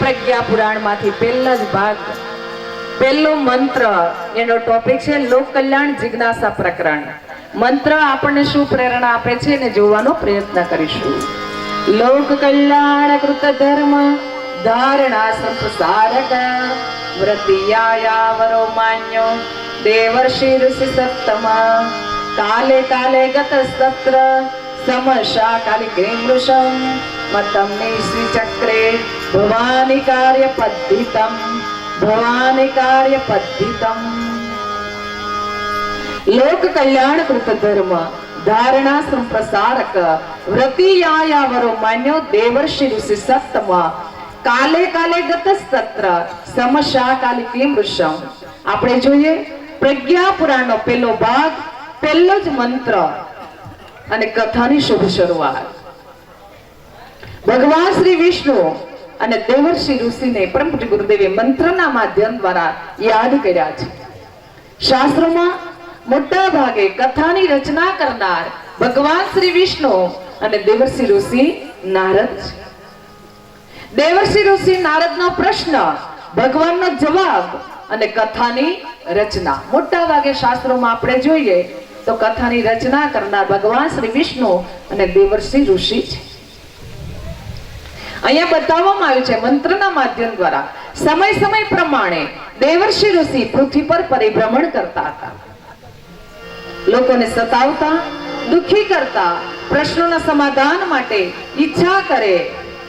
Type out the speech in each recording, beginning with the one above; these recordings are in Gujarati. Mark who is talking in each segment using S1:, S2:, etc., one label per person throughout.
S1: પ્રજ્ઞા પુરાણમાંથી પહેલો જ ભાગ, પહેલો મંત્ર, એનો ટોપિક છે લોક કલ્યાણ જિજ્ઞાસા પ્રકરણ. મંત્ર આપણને શું પ્રેરણા આપે છે ને જોવાનો પ્રયત્ન કરીશું. લોક કલ્યાણ કૃત ધર્મ, ધારણા સંસારક વ્રતિયાયાવરો માન્યો દેવર્ષિ ઋષિ સપ્તમા, કાલે કાલે ગત સત્ર સમશા કાલિકે મૃષમ, મતમ નિશ્રી ચક્રે ભવાની કાર્ય પદ્ધિતમ ભવાની કાર્ય પદ્ધિતમ લોક કલ્યાણ કૃત ધર્મ ધારણા સંપ્રસારક વ્રતિયાયાવરો માન્યો દેવર્ષિ ઋષિ સત્તમ કાલે કાલે ગત સત્ર સમશા કાલિકે મૃષમ આપણે જોઈએ પ્રજ્ઞા પુરાણનો પહેલો ભાગ, પહેલો જ મંત્ર અને કથાની શુભ શરૂઆત. ભગવાન શ્રી વિષ્ણુ અને દેવર્ષિ ઋષિને પરમ ગુરુદેવે મંત્રના માધ્યમ દ્વારા યાદ કર્યા છે. શાસ્ત્રોમાં મોટા ભાગે કથાની રચના કરનાર ભગવાન શ્રી વિષ્ણુ અને દેવર્ષિ ઋષિ નારદ દેવર્ષિ ઋષિ નારદનો પ્રશ્ન, ભગવાનનો જવાબ અને કથાની રચના. મોટા ભાગે શાસ્ત્રોમાં આપણે જોઈએ તો કથાની રચના કરનાર ભગવાન શ્રી વિષ્ણુ અને દેવર્ષિ ઋષિ છે. અહીંયા બતાવવામાં આવ્યું છે મંત્રના માધ્યમ દ્વારા. સમય સમય પ્રમાણે દેવર્ષિ ઋષિ પૃથ્વી પર પરિભ્રમણ કરતા હતા. લોકોને સતાવતા, દુખી કરતા, પ્રશ્નોના સમાધાન માટે ઈચ્છા કરે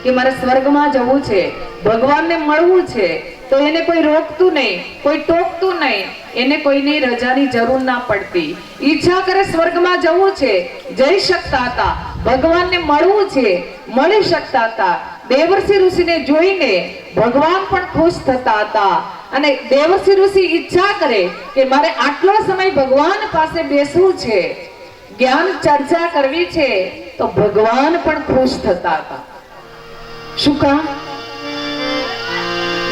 S1: કે મારે સ્વર્ગમાં જવું છે, ભગવાનને મળવું છે, તો એને કોઈ રોકતું નહીં, કોઈ ટોકતું નહીં, એને કોઈની રજાની જરૂર ના પડતી. ઈચ્છા કરે સ્વર્ગમાં જવું છે, જઈ શકતા હતા, ભગવાનને મળવું છે, મળી શકતા હતા. દેવર્ષિ ઋષિને જોઈને ભગવાન પણ ખુશ થતા હતા. અને દેવર્ષિ ઋષિ ઈચ્છા કરે કે મારે આટલો સમય ભગવાન પાસે બેસવું છે. જ્ઞાન ચર્ચા કરવી છે, તો ભગવાન પણ ખુશ થતા હતા. શું કામ?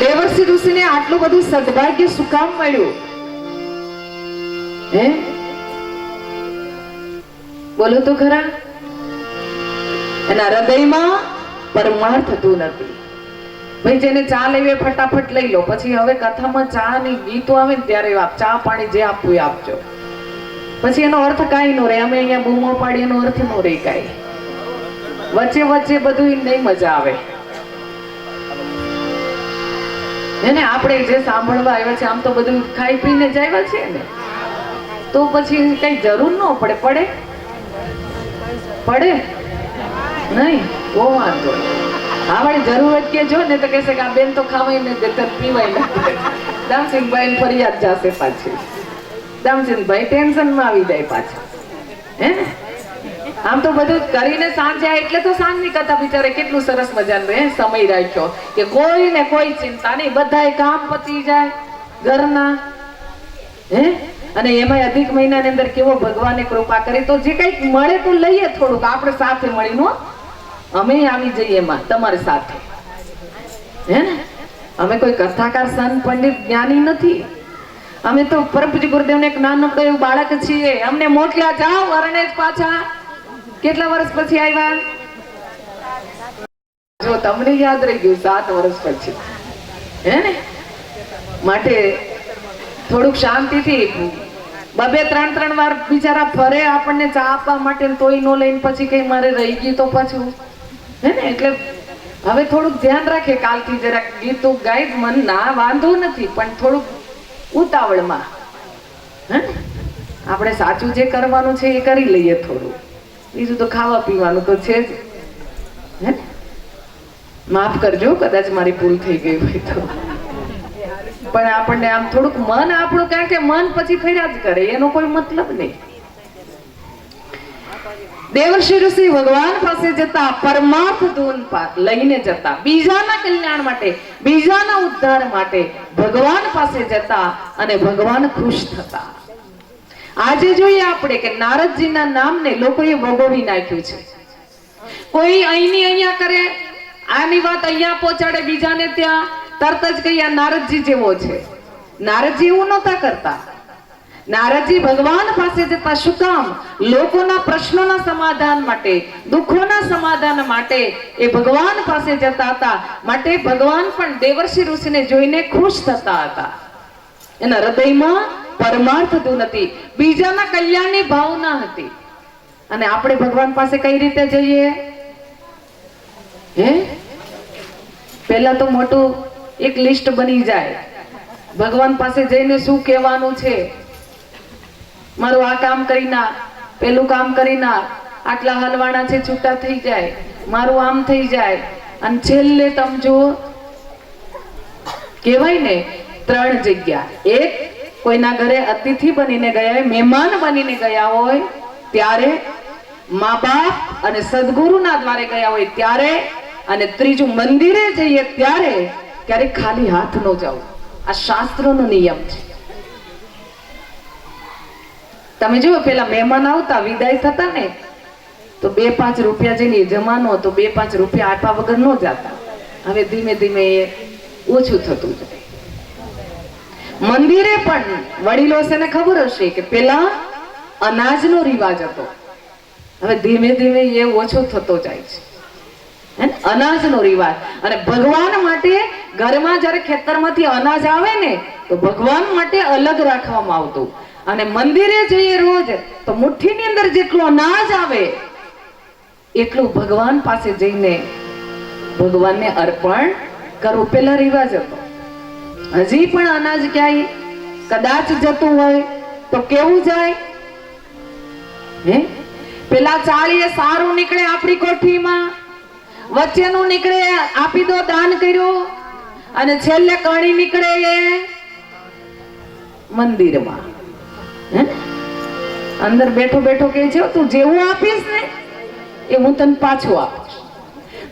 S1: દેવર્ષિ ઋષિને આટલું બધું સદભાગ્ય શું કામ મળ્યું? હે? બોલો તો ખરા. એના હૃદયમાં પરમાર્થ થતું નથી. ભાઈ જેને ચા લેવી ફટાફટ લઈ લો. પછી હવે કથામાં ચા ની ગીતો આવે ને ત્યારે આપ ચા પાણી જે આપવું એ આપજો. પછી એનો અર્થ કાંઈ નો રહે. અમે અહીંયા બૂમો પાડી એનો અર્થ નો રહે કાંઈ. વચ્ચે વચ્ચે બધું નહીં મજા આવે. એને આપણે જે સાંભળવા આવ્યા છે, આમ તો બધું ખાઈ પીને જ આવ્યા છે ને. તો પછી કઈ જરૂર ન પડે. પડે? પડે? નહીં. બહુ વાંધો હા વળી જરૂરત કે જો ને તો કહેશે કે આ બેન તો ખાવાય ને દેતર પીવાય ને. દામસિંહભાઈ ફરિયાદ જાશે પાછી. દામસિંહભાઈ ટેન્શનમાં આવી જાય પાછા. હે? આમ તો બધું કરીને સાંજે એટલે તો સાંજની કથા બિચારે કેટલું સરસ મજાનું હે, સમય રાખ્યો કે કોઈ ને કોઈ ચિંતા નહીં, બધાય કામ પતી જાય ઘરના. હે? અને એમાં અધિક મહિનાની અંદર કેવો ભગવાને કૃપા કરી તો જે કંઈક મળે તો લઈએ થોડુંક, આપણે સાથે મળીને. અમે આવી જઈએ એમાં તમારી સાથે. હે ને? અમે કોઈ કથાકાર, સંત, પંડિત, જ્ઞાની નથી. અમે તો પરમ પૂજ્ય ગુરુદેવને એક નાનકડો એવું બાળક છીએ. અમને મોટલા જાઓ, અરણે જ પાછા. કેટલા વર્ષ પછી આવ્યા? જો તમને યાદ રહી ગયું, સાત વર્ષ પછી. હે ને? માટે થોડુંક શાંતિથી બબે ત્રણ ત્રણ વાર બિચારા ફરે આપણને ચા આપવા માટે તોય નો લઈને પછી કઈ મારે રહી ગયું તો પાછું. હે ને, એટલે હવે થોડુંક ધ્યાન રાખે કાલથી જરાક. ગીતો ગાય મન, ના, વાંધો નથી, પણ થોડુંક ઉતાવળમાં. હે? આપણે સાચું જે કરવાનું છે એ કરી લઈએ થોડું. બીજું તો ખાવા પીવાનું તો છે જ. હે? માફ કરજો, કદાચ મારી ભૂલ થઈ ગઈ હોય તો. પણ આપણને આમ થોડુંક મન આપણું, કારણ કે મન પછી ફર્યા જ કરે, એનો કોઈ મતલબ નહીં. દેવર્ષિ ઋષિ ભગવાન પાસે જતા પરમાર્થ ધૂન લઈને જતા, બીજાના કલ્યાણ માટે, બીજાના ઉદ્ધાર માટે ભગવાન પાસે જતા અને ભગવાન ખુશ થતા. આજે જોઈએ આપણે કે નારદજીના નામને લોકોએ ભોગવી નાખ્યું છે. કોઈ અહીંની અહીંયા કરે, આની વાત અહીંયા પહોંચાડે, બીજાને ત્યાં તરત જ કહીએ નારદજી જેવો છે. નારદજી એવું નહોતા કરતા. નારદજી ભગવાન પાસે જતા શું કામ? લોકોના પ્રશ્નોના સમાધાન માટે, દુઃખોના સમાધાન માટે એ ભગવાન પાસે જતા હતા. માટે ભગવાન પણ દેવર્ષિ ઋષિને જોઈને ખુશ થતા હતા. એના હૃદયમાં પરમાર્થ નથી બીજાના કલ્યાણની ભાવના હતી. અને આપણે ભગવાન પાસે કઈ રીતે જઈએ? હે? પહેલા તો મોટું એક લિસ્ટ બની જાય. ભગવાન પાસે જઈને શું કહેવાનું છે? મારું આ કામ કરી નાખ પેલું કામ કરી ના આટલા હલવાણા છે છૂટા થઈ જાય, મારું આમ થઈ જાય. અને છેલ્લે તમે જુઓ, કહેવાય ને, ત્રણ જગ્યા. એક, કોઈના ઘરે અતિથિ બનીને ગયા હોય, મહેમાન બનીને ગયા હોય, ત્યારે મા બાપ અને સદગુરુના દ્વારે ગયા હોય ત્યારે, અને ત્રીજું મંદિરે જઈએ ત્યારે, ક્યારેક ખાલી હાથ નો જવું આ શાસ્ત્રોનો નિયમ છે. તમે જુઓ, પેલા મહેમાન આવતા, વિદાય થતા ને, તો બે પાંચ રૂપિયા જેની જમાનો તો બે પાંચ રૂપિયા આટવા વગર ન જતા. હવે ધીમે ધીમે એ ઓછું થતું જાય. મંદિરે પણ વડીલો હશે ને ખબર હશે કે પેલા અનાજનો રિવાજ હતો. હવે ધીમે ધીમે એ ઓછો થતો જાય છે. અનાજનો રિવાજ. અને ભગવાન માટે ઘરમાં જ્યારે ખેતરમાંથી અનાજ આવે ને, તો ભગવાન માટે અલગ રાખવામાં આવતું. અને મંદિરે જઈએ રોજ, તો મુઠ્ઠીની અંદર જેટલો અનાજ આવે, એટલું ભગવાન પાસે જઈને ભગવાનને અર્પણ કરવું. પેલા રિવાજ હતો હજી પણ અનાજ ક્યાંય કદાચ જતું હોય, તો કેવું જાય? હે? પેલા ચાળીએ સારું નીકળે આપણી કોઠીમાં, વચ્ચેનું નીકળે, આપી દો દાન કર્યું, અને છેલ્લે કણી નીકળે એ મંદિરમાં. હે? અંદર બેઠો બેઠો કે છે તું જેવું આપીશ ને, એ હું તને પાછું આપીશ.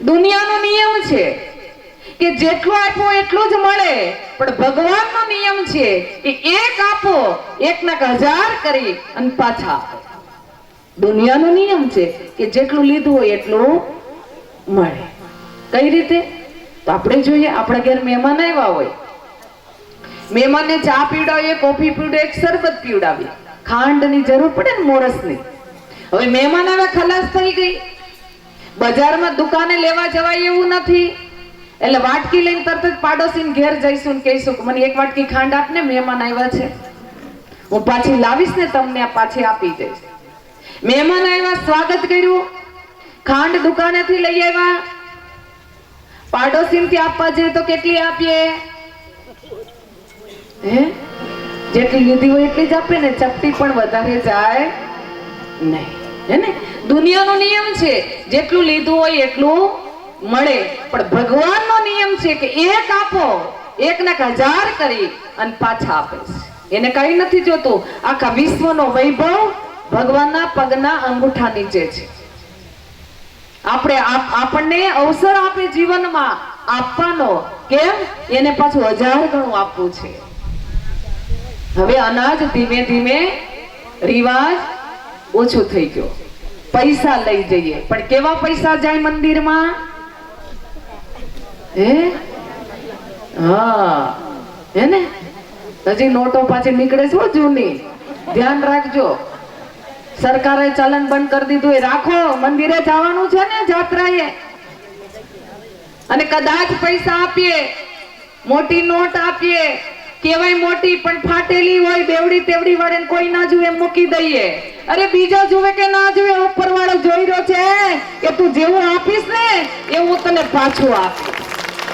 S1: દુનિયાનો નિયમ છે કે જેટલું આપો એટલું જ મળે, પણ ભગવાનનો નિયમ છે કે એક આપો એક ના હજાર કરી અને પાછા આપો. દુનિયાનો નિયમ છે કે જેટલું લીધું હોય એટલું મળે. કઈ રીતે? તો આપણે જોઈએ, આપણા ઘેર મહેમાન આવ્યા હોય. મહેમાનને ચા પીવડાવીએ, કોફી પીવડાવીએ શરબત પીવડાવીએ. ખાંડની જરૂર પડે ને મોરસની. હવે મહેમાન હવે ખલાસ થઈ ગઈ. બજારમાં દુકાને લેવા જવાય એવું નથી. એટલે વાટકી લઈને તરત જ પાડોશીને ઘેર જઈશું ને કહીશું મને એક વાટકી ખાંડ આપને મહેમાન આવ્યા છે. હું પાછી લાવીશ ને તમને, આ પાછી આપી જઈશ મહેમાન આવ્યા, સ્વાગત કર્યું. ખાંડ દુકાનેથી લઈ આવ્યા. પાડોશીથી આપવા જઈએ તો કેટલી આપીએ? હે? જેટલી લીધી હોય એટલી જ આપે ને ચપટી પણ વધારે જાય નહીં. હે ને? દુનિયાનો નિયમ છે, જેટલું લીધું હોય એટલું મળે. પણ ભગવાનનો નિયમ છે કે એક આપો એક હજાર કરી અને પાછા આપે છે. એને કઈ નથી જોતું. આખા વિશ્વનો વૈભવ ભગવાનના પગના અંગૂઠા નીચે છે. આપણે આપ- આપણને અવસર આપે જીવનમાં આપવાનો. કેમ? એને પાછું હજાર ગણું આપવું છે. હવે અનાજ ધીમે ધીમે રિવાજ ઓછો થઈ ગયો. પૈસા લઈ જઈએ. પણ કેવા પૈસા જાય મંદિરમાં? હે? હા. હે ને? હજી નોટો પાછી નીકળે છે જૂની. ધ્યાન રાખજો. સરકારે ચલન બંધ કરી દીધું. એ રાખો. મંદિરે જવાનું છે ને જાત્રાએ. અને કદાચ પૈસા આપીએ. મોટી નોટ આપીએ. કેવાય મોટી, પણ ફાટેલી હોય, બેવડી તેવડી વાળે કોઈ ના જુએ મૂકી દઈએ. અરે બીજો જુએ કે ના જુએ ઉપર વાળો જોઈ રહ્યો છે કે તું જેવું આપીશ ને, એવું તને પાછું આપીશ.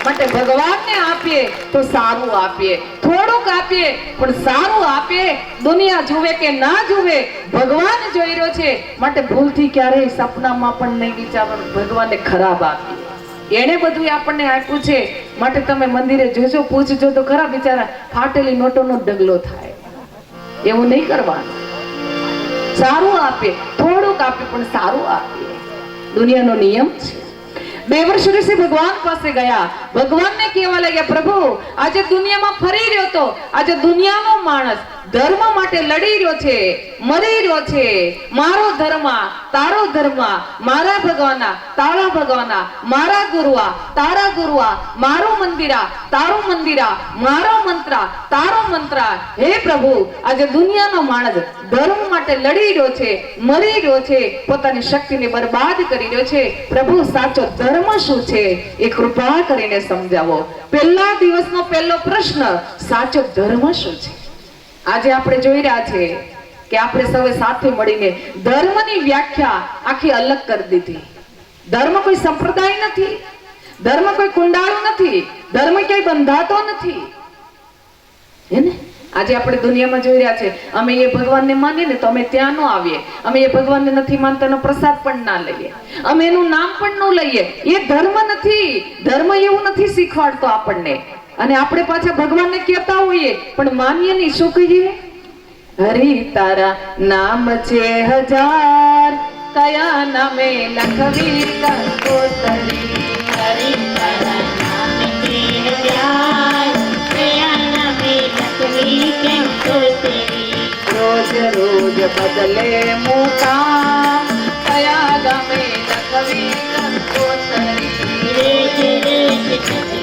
S1: માટે ભગવાનને આપીએ તો સારું આપીએ. થોડુંક આપીએ, પણ સારું આપીએ. દુનિયા જુએ કે ના જુએ, ભગવાન જોઈ રહ્યો છે. માટે ભૂલથી ક્યારેય સપનામાં પણ નહીં વિચારવાનું. ભગવાનને ખરાબ આપીએ. એણે બધું આપણને આપ્યું છે. માટે તમે મંદિરે જોજો પૂછજો તો ખરા બિચારા ફાટેલી નોટોનો ડગલો થાય. એવું નહીં કરવાનું. સારું આપીએ થોડુંક આપીએ પણ સારું આપીએ દુનિયાનો નિયમ છે. બે વર્ષ ઋષિ ભગવાન પાસે ગયા. ભગવાનને કહેવા લાગ્યા, પ્રભુ, આજે દુનિયામાં ફરી રહ્યો તો, આજે દુનિયાનો માણસ ધર્મ માટે લડી રહ્યો છે, મરી રહ્યો છે. મારો ધર્મ તારો ધર્મ મારા ભગવાના તારા ભગવાના મારા ગુરુઆ તારા ગુરુઆ મારું મંદિરા તારું મંદિરા મારો મંત્ર તારો મંત્ર હે પ્રભુ, આજે દુનિયાનો માણસ ધર્મ માટે લડી રહ્યો છે, મરી રહ્યો છે, પોતાની શક્તિને બરબાદ કરી રહ્યો છે. પ્રભુ, સાચો ધર્મ શું છે? એ કૃપા કરીને સમજાવો. પહેલા દિવસનો પહેલો પ્રશ્ન, સાચો ધર્મ શું છે? આજે આપણે જોઈ રહ્યા છે કે આપણે સૌ સાથે મળીને ધર્મની વ્યાખ્યા આખી અલગ કરી દીધી. ધર્મ કોઈ સંપ્રદાય નથી, ધર્મ કોઈ કુંડાળો નથી, ધર્મ ક્યાંય બંધાતો નથી. હે ને? આજે આપણે દુનિયામાં જોઈ રહ્યા છે, અમે એ ભગવાનને માનીએ ને તો અમે ત્યાં ન આવીએ. અમે એ ભગવાનને નથી માનતા, એનો પ્રસાદ પણ ના લઈએ. અમે એનું નામ પણ ન લઈએ. એ ધર્મ નથી. ધર્મ એવું નથી શીખવાડતો આપણને. અને આપણે પાછા ભગવાનને કહેતા હોઈએ, પણ માનીએ નહીં, શું કહીએ? હરી તારા નામ છે હજાર, કયા નામે લખવી કંકોતરી?
S2: હરી કયા
S1: રોજ રોજ બદલે મોટા કયા ગામે લખવી કંકોતરી?
S2: રોજ રોજ